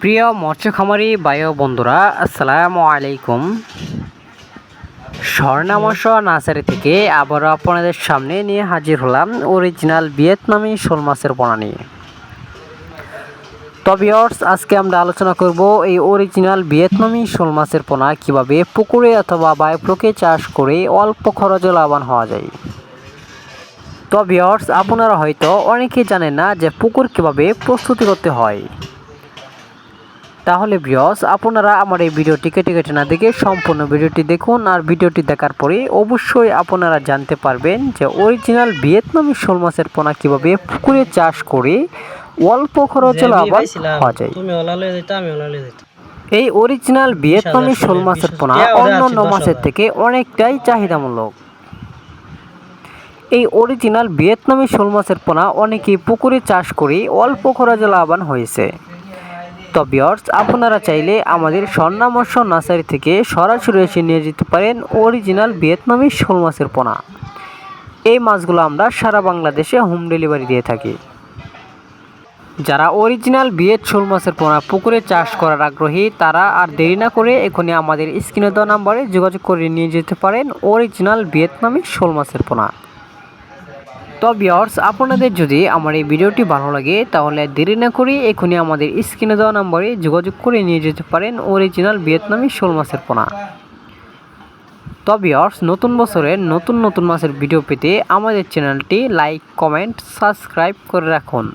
প্রিয় মৎস্য খামারি বায়ু বন্ধুরা, আসসালামু আলাইকুম। স্বর্ণা মৎস্য নার্সারি থেকে আবারও আপনাদের সামনে নিয়ে হাজির হলাম অরিজিনাল ভিয়েতনামি শোল মাছের পোনা নিয়ে তবে আজকে আমরা আলোচনা করব এই অরিজিনাল ভিয়েতনামি শোল মাছের পোনা কীভাবে পুকুরে অথবা বায়োপ্রকে চাষ করে অল্প খরচে লাভবান হওয়া যায়। তো ভিওর্স আপনারা হয়তো অনেকেই জানেন না যে পুকুর কীভাবে প্রস্তুতি করতে হয়। তাহলে ভিওস আপনারা আমার এই ভিডিওটি কেটে কেটে না দেখে সম্পূর্ণ ভিডিওটি দেখুন আর ভিডিওটি দেখার পরে অবশ্যই আপনারা জানতে পারবেন যে অরিজিনাল ভিয়েতনামি শোল মাছের পোনা কীভাবে পুকুরে চাষ করে অল্প খরচে লাভবান হওয়া যায়। এই অরিজিনাল ভিয়েতনামি শোল মাছের পোনা অন্যান্য মাছের থেকে অনেকটাই চাহিদামূলক। এই অরিজিনাল ভিয়েতনামি শোল মাছের পোনা অনেকেই পুকুরে চাষ করে অল্প খরচে লাভবান হয়েছে। তো বিয়ার্স আপনারা চাইলে আমাদের স্বর্ণামর্ষ নার্সারি থেকে সরাসরি এসে নিয়ে যেতে পারেন অরিজিনাল ভিয়েতনামি শোল মাছের পোনা। এই মাছগুলো আমরা সারা বাংলাদেশে হোম ডেলিভারি দিয়ে থাকি। যারা অরিজিনাল বিয়েত শোল মাছের পোনা পুকুরে চাষ করার আগ্রহী, তারা আর দেরি না করে এখনই আমাদের স্ক্রিনে দেওয়া নাম্বারে যোগাযোগ করে নিয়ে যেতে পারেন অরিজিনাল ভিয়েতনামি শোল মাছের পোনা। তো বিয়ার্স আপনাদের যদি আমার এই ভিডিওটি ভালো লাগে, তাহলে দেরি না করে এখনই আমাদের স্ক্রিনে দেওয়া নম্বরে যোগাযোগ করে নিয়ে যেতে পারেন অরিজিনাল ভিয়েতনামি শোল মাছের পোনা। তো বিয়ার্স নতুন বছরের নতুন নতুন মাছের ভিডিও পেতে আমাদের চ্যানেলটি লাইক কমেন্ট সাবস্ক্রাইব করে রাখুন।